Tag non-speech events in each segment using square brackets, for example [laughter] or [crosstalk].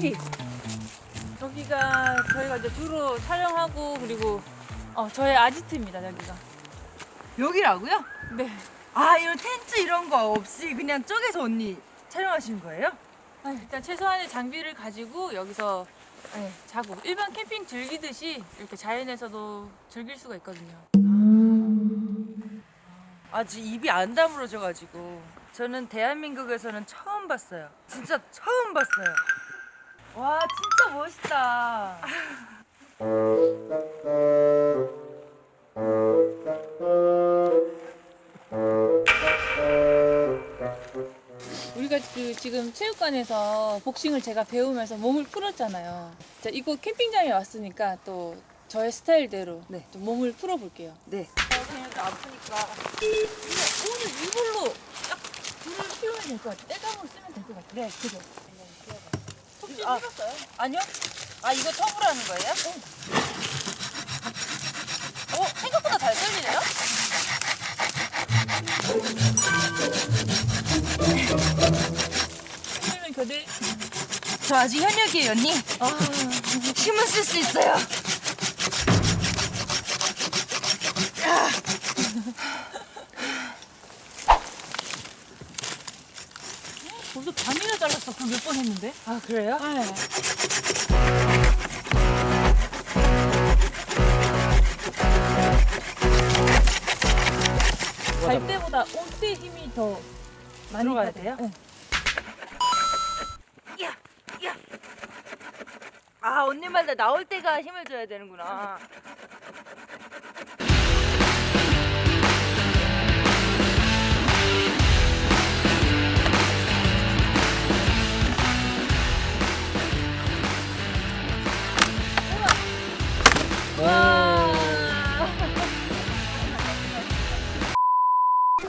여기 여기가 저희가 이제 주로 촬영하고 그리고 어, 저의 아지트입니다 여기가. 여기라고요? 네. 아 이런 텐트 이런 거 없이 그냥 저기서 언니 촬영하시는 거예요? 아, 일단 최소한의 장비를 가지고 여기서 네, 자고 일반 캠핑 즐기듯이 이렇게 자연에서도 즐길 수가 있거든요. 아직 입이 안 다물어져가지고 저는 대한민국에서는 처음 봤어요. 진짜 처음 봤어요. 와 진짜 멋있다. 우리가 그 지금 체육관에서 복싱을 제가 배우면서 몸을 풀었잖아요. 자, 이거 캠핑장에 왔으니까 또 저의 스타일대로 네. 좀 몸을 풀어볼게요. 네. 그냥 아프니까 오늘 이걸로 딱 불을 피우면 될 것 같아. 떼감으로 쓰면 될 것 같아. 네, 그죠. 아. 아니요? 아 이거 톱으로 하는 거예요? 어 생각보다 잘 썰리네요? 그러면 교대 저 아직 현역이에요 언니. 아, [laughs] 힘을 쓸수 있어요. 벌써 반이나 잘랐어. 그걸 몇 번 했는데? 아 그래요? 네. 갈 때보다 올 때 힘이 더 많이 들어가야 가야 돼요? 응. 야, 야. 아 언니말다 나올 때가 힘을 줘야 되는구나. 와.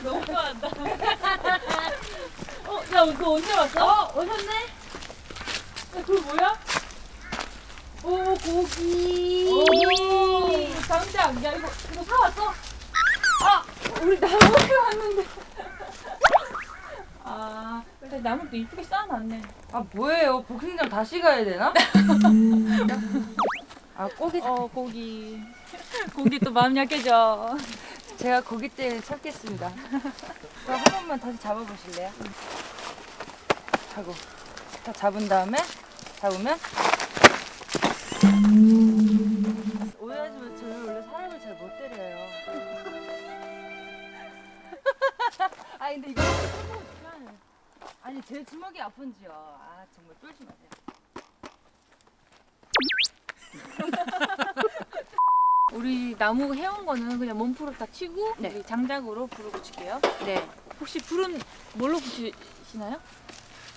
너무 좋아한다. 어, 야, 너 언제 왔어? 어, 오셨네? 야, 그거 뭐야? 오 고기. 오, 장장. 야, 이거, 이거 사왔어? 아, 우리 나무에 왔는데. 아, 근데 나무도 이쁘게 쌓아놨네. 아 뭐예요? 복싱장 다시 가야 되나? [laughs] 아 고기 어, 고기. [laughs] 고기 또 마음 약해져. 제가 고기 때문에 참겠습니다. [laughs] 그럼 한 번만 다시 잡아보실래요? 하고 다 잡은 다음에 잡으면 오해하지 마. 저는 원래 사람을 잘 못 때려요. [laughs] 아 근데 이거 아니 제 주먹이 아픈지요. 아 정말 쫄지 마세요. 우리 나무 해온 거는 그냥 몸풀어 다 치고 네. 우리 장작으로 불을 붙일게요. 네. 혹시 불은 뭘로 붙이시나요?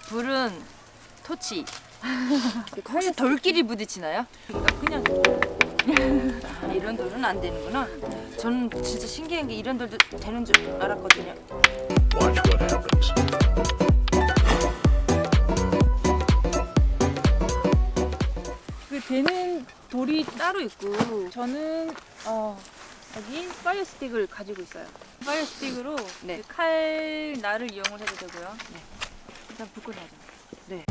불은 토치. [laughs] 혹시 돌끼리 부딪히나요? 그냥 아, 이런 돌은 안 되는구나. 저는 진짜 신기한 게 이런 돌도 되는 줄 알았거든요. Watch what happens. 되는 돌이 따로 있고 저는 어 여기 파이어 스틱을 가지고 있어요. 파이어 스틱으로 네. 그 칼 날을 이용을 해도 되고요. 네. 일단 불 끄자. 네.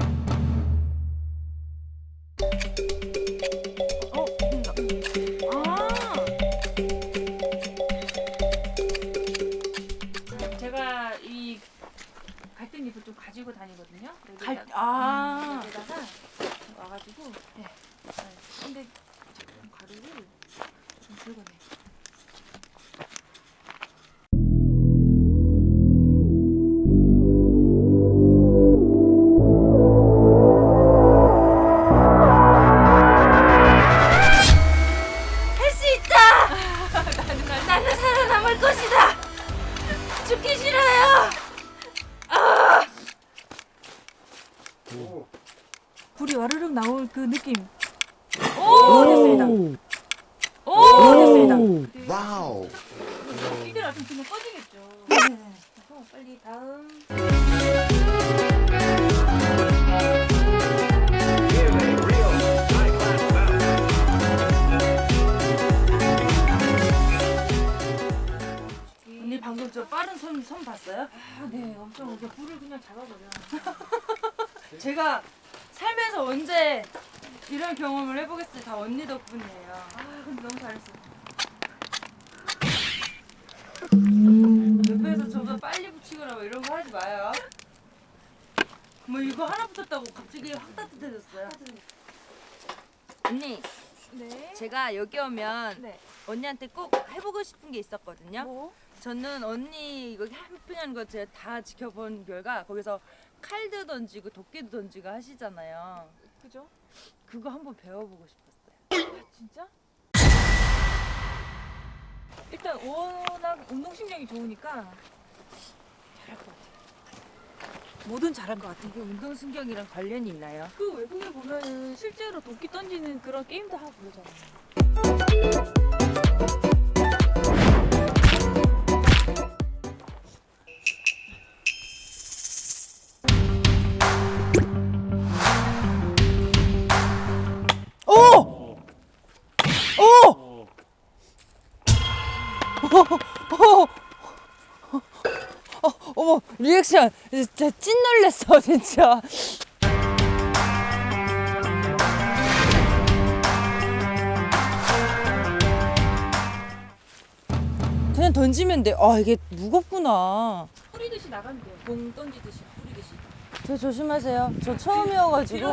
빠른 손, 손 봤어요? 아, 네, 엄청 이게 불을 그냥 잡아버려. [laughs] 제가 살면서 언제 이런 경험을 해보겠어요. 다 언니 덕분이에요. 아 근데 너무 잘했어. 옆에서 저보다 빨리 붙이거나 뭐 이런 거 하지 마요. 뭐 이거 하나 붙었다고 갑자기 확 따뜻해졌어요. 언니, 네. 제가 여기 오면 네. 언니한테 꼭 해보고 싶은 게 있었거든요. 뭐? 저는 언니 이거 캠핑하는 거 제가 다 지켜본 결과 거기서 칼도 던지고 도끼도 던지고 하시잖아요. 그죠? 그거 한번 배워보고 싶었어요. 아, 진짜? 일단 워낙 운동신경이 좋으니까 잘할 것 같아. 뭐든 잘할 것 같아. 이게 운동신경이랑 관련이 있나요? 그 외국에 보면은 실제로 도끼 던지는 그런 게임도 하고 그러잖아. 오! 리액션. 진짜 찐 놀랬어 진짜. 그냥 던지면 돼 아 이게 무겁구나. 뿌리듯이 나가면 돼요. 공 던지듯이 뿌리듯이. 저 조심하세요. 저 처음이어가지고.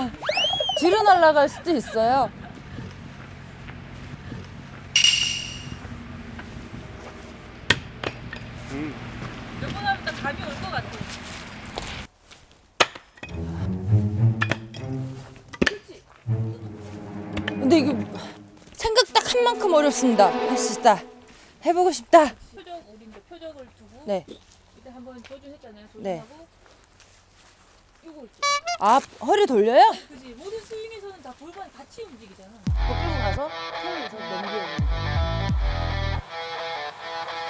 뒤로 날아갈 수도 있어요 만큼 어렵습니다. 할 수 있다. 해보고 싶다. 표적 우리 이제 표적을 두고 네. 이때 한번 조준했잖아요. 네. 조준하고 이거 있죠. 아 허리 돌려요? 그지 모든 스윙에서는 다 골반이 같이 움직이잖아. 거꾸로 가서 털에서 넘기는. 팔을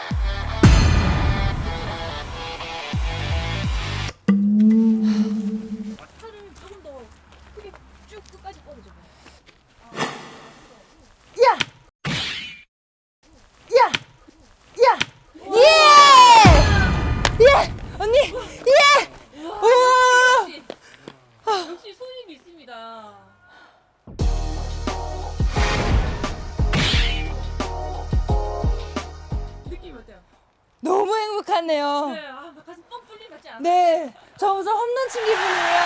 행복하네요. 네, 아, 가슴 뻥 뚫림 같지 않아? 네. 저 무슨 홈런 친 기분이에요.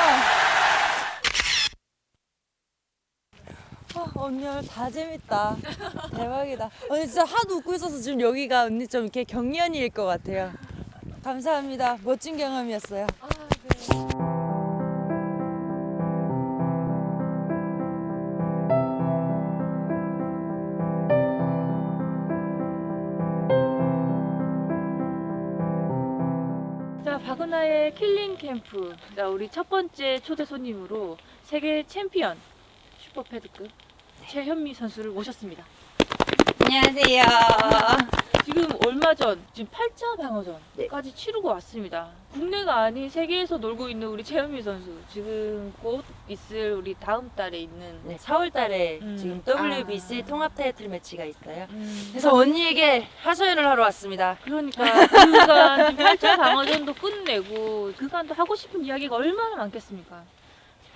아, 언니 오늘 다 재밌다. 대박이다. 언니 진짜 하도 웃고 있어서 지금 여기가 언니 좀 이렇게 경련일 것 같아요. 감사합니다. 멋진 경험이었어요. 아, 캠프. 자, 우리 첫 번째 초대 손님으로 세계 챔피언 슈퍼패드급 최현미 선수를 모셨습니다. 안녕하세요. 지금 얼마 전, 지금 8차 방어전까지 치르고 왔습니다. 국내가 아닌 세계에서 놀고 있는 우리 최현미 선수. 지금 곧 있을 우리 다음 달에 있는 네, 4월 달에 음. 지금 WBC 통합 타이틀 매치가 있어요. 음, 그래서 언니에게 하소연을 하러 왔습니다. 그러니까 그간 지금 8차 방어전도 끝내고 그간 또 하고 싶은 이야기가 얼마나 많겠습니까?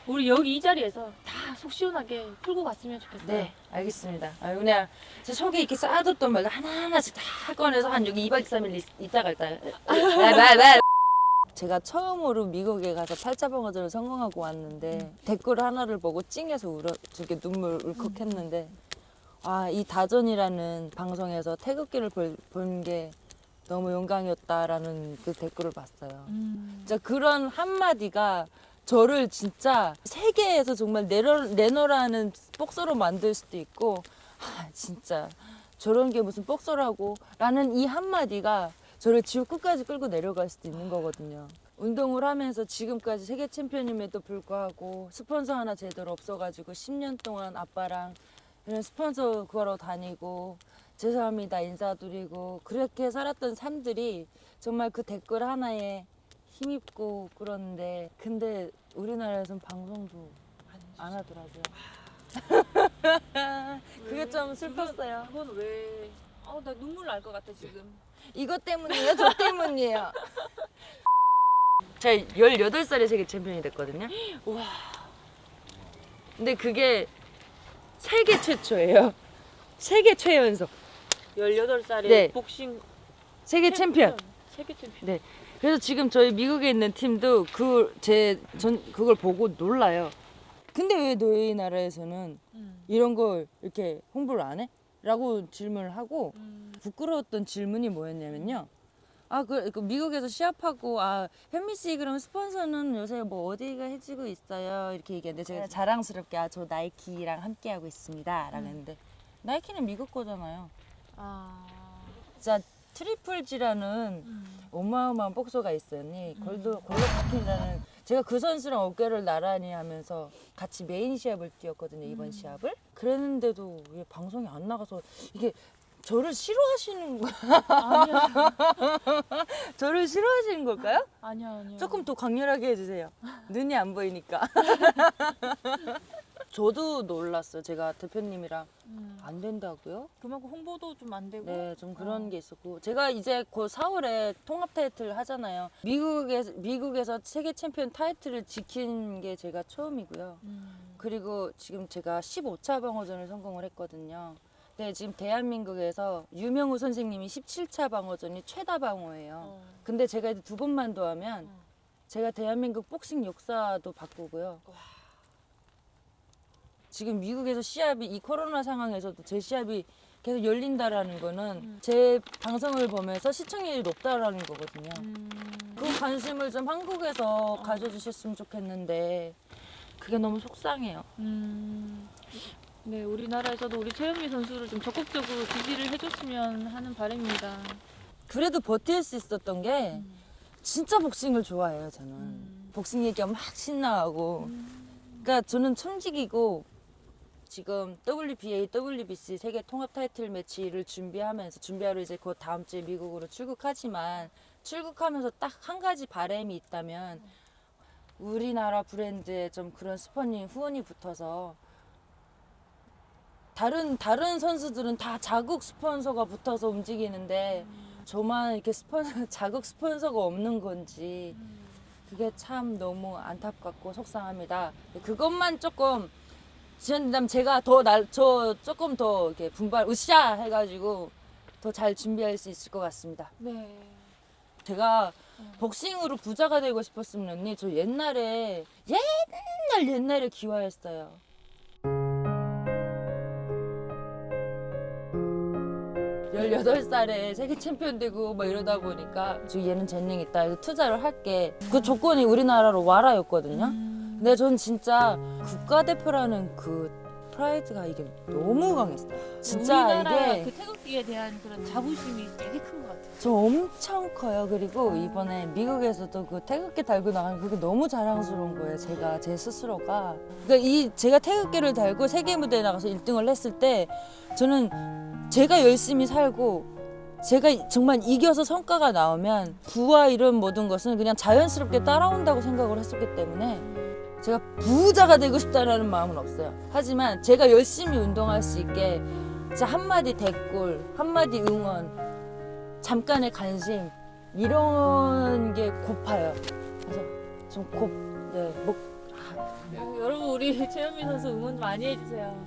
우리 여기 이 자리에서 다 속 시원하게 풀고 갔으면 좋겠어요. 네, 알겠습니다. 아, 그냥 제 속에 이렇게 쌓아뒀던 말들 하나하나씩 다 꺼내서 한 여기 2박 3일 있, 있다 갈다. 제가 처음으로 미국에 가서 팔자방어전을 성공하고 왔는데 댓글 하나를 보고 찡해서 울어 저게 눈물 울컥했는데 아 이 다전이라는 방송에서 태극기를 본 게 너무 영광이었다라는 그 댓글을 봤어요. 음. 진짜 그런 한마디가 저를 진짜 세계에서 정말 내려, 내놓으라는 복서로 만들 수도 있고 아, 진짜 저런 게 무슨 복서라고 라는 이 한마디가 저를 지옥 끝까지 끌고 내려갈 수도 있는 거거든요. 운동을 하면서 지금까지 세계 챔피언임에도 불구하고 스폰서 하나 제대로 없어가지고 10년 동안 아빠랑 이런 스폰서 구하러 다니고 죄송합니다 인사드리고 그렇게 살았던 삶들이 정말 그 댓글 하나에 힘입고 그러는데 근데 우리나라에선 방송도 안 하더라고요. [laughs] 그게 좀 슬펐어요. 그건, 왜? 아, 나 눈물 날 것 같아 지금. 이것 때문이에요? 저 때문이에요. [laughs] 제가 18살에 세계 챔피언이 됐거든요. [gasps] 와, 근데 그게 세계 최초예요. 세계 최연소. 18살에 네. 복싱 세계 챔피언. 세계 챔피언. 네. 그래서 지금 저희 미국에 있는 팀도 그 제 전 그걸 보고 놀라요. 근데 왜 너희 나라에서는 음. 이런 걸 이렇게 홍보를 안 해? 라고 질문을 하고 음. 부끄러웠던 질문이 뭐였냐면요. 아, 그, 그 미국에서 시합하고 아 현미 씨 그럼 스폰서는 요새 뭐 어디가 해주고 있어요? 이렇게 얘기했는데 제가 자랑스럽게 아 저 나이키랑 함께 하고 있습니다라고 했는데 나이키는 미국 거잖아요. 아. 진짜 트리플 G라는 음. 어마어마한 복서가 있었니 골드 골로파킨이라는 제가 그 선수랑 어깨를 나란히 하면서 같이 메인 시합을 뛰었거든요 이번 시합을 그랬는데도 왜 방송이 안 나가서 이게 저를 싫어하시는 거 아니야. [laughs] 저를 싫어하시는 걸까요? 아니야, 아니야. 조금 더 강렬하게 해주세요 눈이 안 보이니까 [laughs] 저도 놀랐어요 제가 대표님이랑 음. 안 된다고요? 그만큼 홍보도 좀 안 되고. 네, 좀 그런 어. 게 있었고 제가 이제 곧 4월에 통합 타이틀 하잖아요. 미국에서 미국에서 세계 챔피언 타이틀을 지킨 게 제가 처음이고요. 음. 그리고 지금 제가 15차 방어전을 성공을 했거든요. 네, 지금 대한민국에서 유명우 선생님이 17차 방어전이 최다 방어예요. 어. 근데 제가 이제 두 번만 더 하면 어. 제가 대한민국 복싱 역사도 바꾸고요. 지금 미국에서 시합이 이 코로나 상황에서도 제 시합이 계속 열린다라는 거는 음. 제 방송을 보면서 시청률이 높다라는 거거든요. 음. 그 관심을 좀 한국에서 가져주셨으면 좋겠는데 그게 너무 속상해요. 음. 네, 우리나라에서도 우리 최현미 선수를 좀 적극적으로 지지를 해줬으면 하는 바람입니다. 그래도 버틸 수 있었던 게 음. 진짜 복싱을 좋아해요. 저는 음. 복싱 얘기하면 막 신나하고 음. 그러니까 저는 청직이고 지금 WBA, WBC 세계 통합 타이틀 매치를 준비하면서 준비하러 이제 곧 다음 주에 미국으로 출국하지만 출국하면서 딱 한 가지 바람이 있다면 우리나라 브랜드에 좀 그런 스폰이 후원이 붙어서 다른 다른 선수들은 다 자국 스폰서가 붙어서 움직이는데 저만 이렇게 스폰서 [laughs] 자국 스폰서가 없는 건지 그게 참 너무 안타깝고 속상합니다. 그것만 조금 지연된다면 제가 더날저 조금 더 이렇게 분발 으쌰 해가지고 더 잘 준비할 수 있을 것 같습니다. 네. 제가 복싱으로 부자가 되고 싶었으면 언니 저 옛날에 옛날 옛날에 기화했어요. 열여덟 살에 세계 챔피언 되고 막 이러다 보니까 저 얘는 재능 있다 해서 투자를 할게 그 조건이 우리나라로 와라였거든요. 음. 근데 전 진짜 국가대표라는 그 프라이드가 이게 너무 강했어요. 진짜 우리나라 이게 그 태극기에 대한 그런 자부심이 되게 큰 것 같아요. 저 엄청 커요. 그리고 이번에 미국에서도 그 태극기 달고 나가는 그게 너무 자랑스러운 거예요. 제가 제 스스로가. 그러니까 이 제가 태극기를 달고 세계 무대에 나가서 1등을 했을 때 저는 제가 열심히 살고 제가 정말 이겨서 성과가 나오면 부와 이런 모든 것은 그냥 자연스럽게 따라온다고 생각을 했었기 때문에 제가 부자가 되고 싶다라는 마음은 없어요. 하지만 제가 열심히 운동할 수 있게 진짜 한마디 댓글, 한마디 응원, 잠깐의 관심 이런 게 고파요. 그래서 좀 곱, 네, 목, 여러분 우리 최현미 선수 응원 많이 해주세요.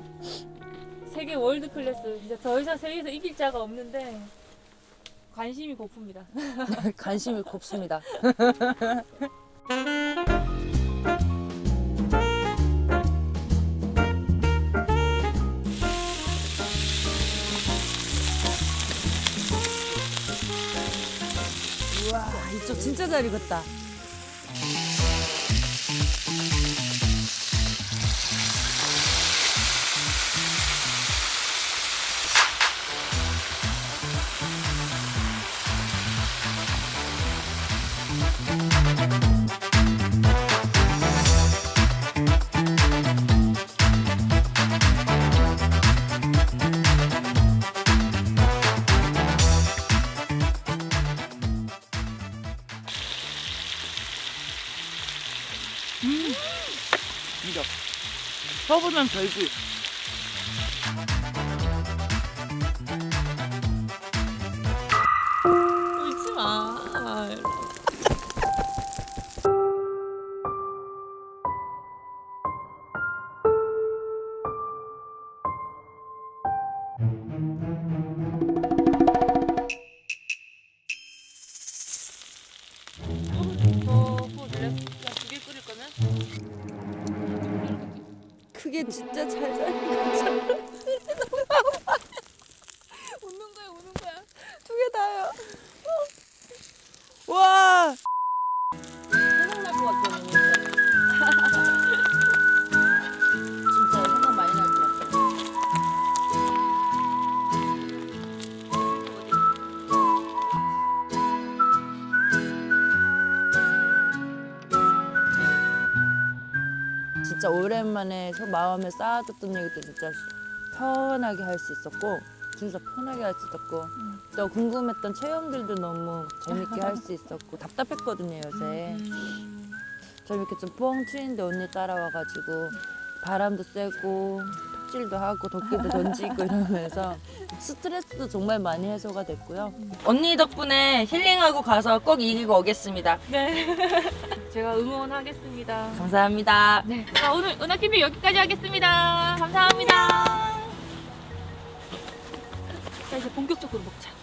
세계 월드 클래스 이제 더 이상 세계에서 이길 자가 없는데 관심이 고픕니다. [laughs] 관심이 곱습니다. [laughs] 진짜 잘 익었다. 서보면 오랜만에 속 마음에 쌓아뒀던 얘기도 진짜 편하게 할 수 있었고 진짜 편하게 할 수 있었고 또 궁금했던 체험들도 너무 재밌게 할 수 있었고 답답했거든요 요새. 좀 이렇게 좀 뻥 튀는데 언니 따라와가지고 바람도 쐬고 톱질도 하고 도끼도 던지고 이러면서 스트레스도 정말 많이 해소가 됐고요. 언니 덕분에 힐링하고 가서 꼭 이기고 오겠습니다. 네. [laughs] 제가 응원하겠습니다. 감사합니다 네. 자, 오늘 은하TV 여기까지 하겠습니다. 감사합니다. 자, 이제 본격적으로 먹자.